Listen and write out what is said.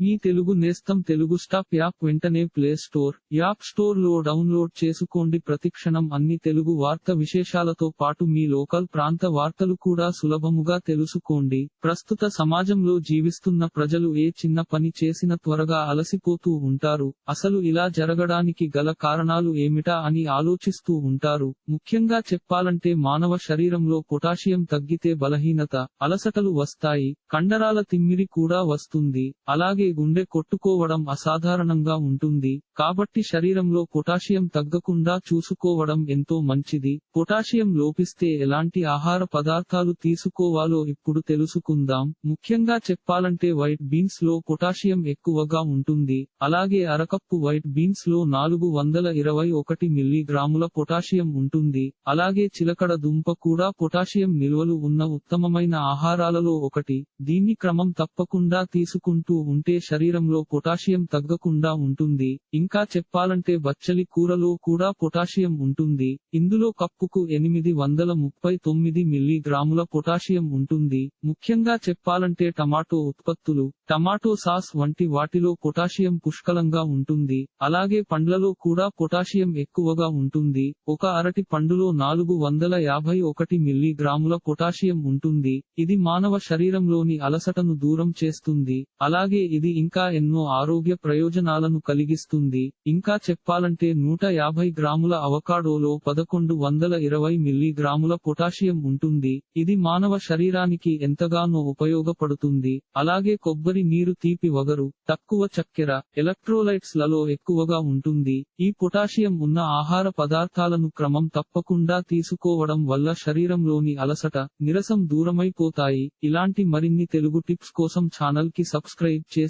మీ తెలుగు నేస్తం Telugu stop app వెంటనే play store app స్టోర్లో డౌన్లోడ్ చేసుకోండి. ప్రతిక్షణం అన్ని తెలుగు వార్త విశేషాలతో పాటు మీ లోకల్ ప్రాంత వార్తలు కూడా సులభముగా తెలుసుకోండి. ప్రస్తుత సమాజంలో జీవిస్తున్న ప్రజలు ఏ చిన్న పని చేసిన త్వరగా అలసిపోతూ ఉంటారు. అసలు ఇలా జరగడానికి గల కారణాలు ఏమిటా అని ఆలోచిస్తూ ఉంటారు. ముఖ్యంగా చెప్పాలంటే మానవ శరీరంలో పొటాషియం తగ్గితే బలహీనత అలసటలు వస్తాయి కండరాల తిమ్మిరి కూడా వస్తుంది. అలాగే గుండె కొట్టుకోవడం అసాధారణంగా ఉంటుంది. కాబట్టి శరీరంలో పొటాషియం తగ్గకుండా చూసుకోవడం ఎంతో మంచిది. పొటాషియం లోపిస్తే ఎలాంటి ఆహార పదార్థాలు తీసుకోవాలో ఇప్పుడు తెలుసుకుందాం. ముఖ్యంగా చెప్పాలంటే వైట్ బీన్స్లో పొటాషియం ఎక్కువగా ఉంటుంది. అలాగే అరకప్పు వైట్ బీన్స్లో నాలుగు వందల ఇరవై ఒకటి మిల్లీగ్రాముల పొటాషియం ఉంటుంది. అలాగే చిలకడ దుంప కూడా పొటాషియం నిల్వలు ఉన్న ఉత్తమమైన ఆహారాలలో ఒకటి. దీన్ని క్రమం తప్పకుండా తీసుకుంటూ ఉంటే శరీరంలో పొటాషియం తగ్గకుండా ఉంటుంది. ఇంకా చెప్పాలంటే బచ్చలి కూరలో కూడా పొటాషియం ఉంటుంది. ఇందులో కప్పుకు ఎనిమిది వందల ముప్పై తొమ్మిది మిల్లీగ్రాముల పొటాషియం ఉంటుంది. ముఖ్యంగా చెప్పాలంటే టమాటో ఉత్పత్తులు టమాటో సాస్ వంటి వాటిలో పొటాషియం పుష్కలంగా ఉంటుంది. అలాగే పండ్లలో కూడా పొటాషియం ఎక్కువగా ఉంటుంది. ఒక అరటి పండులో నాలుగు వందల యాభై ఒకటి మిల్లీగ్రాముల పొటాషియం ఉంటుంది. ఇది మానవ శరీరంలోని అలసటను దూరం చేస్తుంది. అలాగే ఇది ఇంకా ఎన్నో ఆరోగ్య ప్రయోజనాలను కలిగిస్తుంది. ఇంకా చెప్పాలంటే నూట యాభై గ్రాముల అవకాడోలో పదకొండు వందల ఇరవై మిల్లీగ్రాముల పొటాషియం ఉంటుంది. ఇది మానవ శరీరానికి ఎంతగానో ఉపయోగపడుతుంది. అలాగే కొబ్బరి నీరు తీపి వగరు తక్కువ చక్కెర ఎలక్ట్రోలైట్స్లలో ఎక్కువగా ఉంటుంది. ఈ పొటాషియం ఉన్న ఆహార పదార్థాలను క్రమం తప్పకుండా తీసుకోవడం వల్ల శరీరంలోని అలసట నిరసం దూరమైపోతాయి. ఇలాంటి మరిన్ని తెలుగు టిప్స్ కోసం ఛానల్కి సబ్స్క్రైబ్ చేసి